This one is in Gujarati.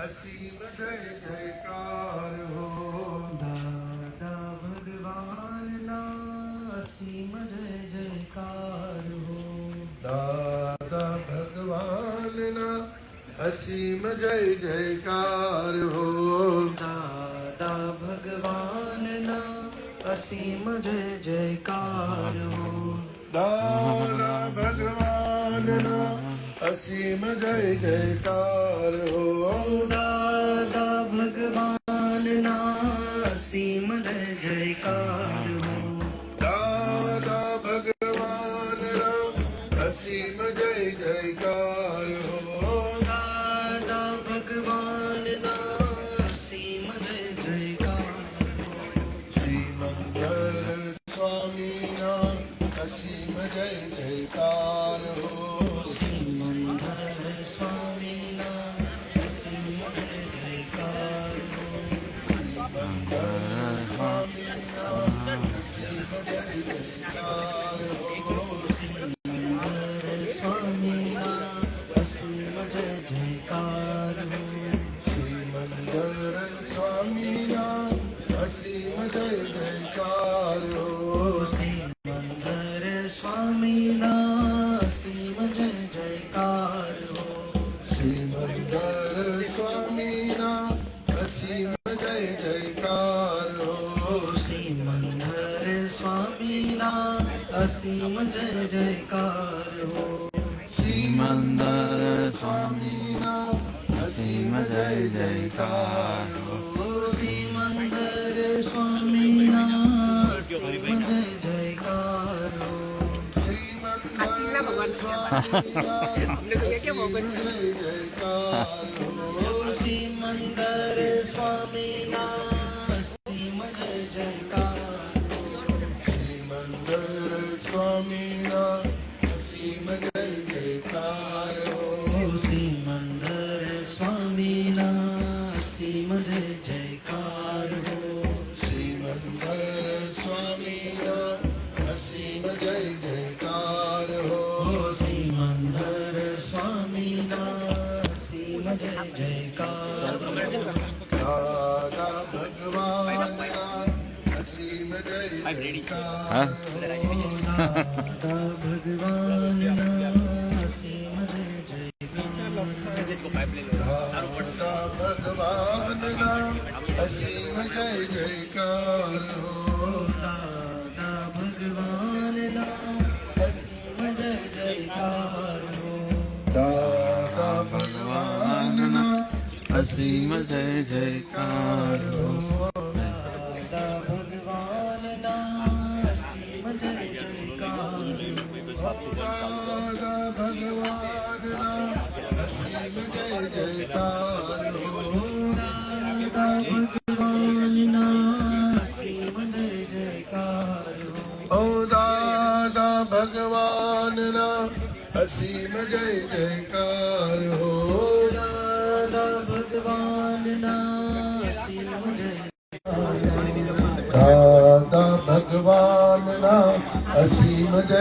અસીમ જય જયકાર હો દાદા ભગવાનના અસીમ જય જયકાર હો દાદા ભગવાનના અસીમ જય જયકાર હો દાદા ભગવાનના અસીમ જય જયકાર દાદા ભગવાનના અસીમ જય જયકાર હો દાદા ભગવાનના અસીમ જય જયકાર હો દાદા ભગવાનના અસીમ જય જયકાર સ્વામીના અસીમ અસીમ જય જયકાર હો શ્રીમંદર સ્વામીના અસીમ જય જયકાર હો શ્રીમંદર સ્વામીના જય જયકાર હો શ્રીમંદર સ્વામીના જય જયકાર હો સ્વામીના અસીમ જય જયકાર હો શ્રીમંદર સ્વામીના અસીમ જય જયકાર હો શ્રીમંદર સ્વામીના અસીમ જય જયકાર હો શ્રીમંદર સ્વામીના અસીમ જય જયકાર હો દાદા ભગવાનના અસીમ જય જયકાર દાદા ભગવાન અસીમ જય જયકાર દાદા ભગવાનના અસીમ ભગવાનના અસીમ જય જયકાર હો દાદા ભગવાનના અસીમ જય દાદા ભગવાનના અસીમ જય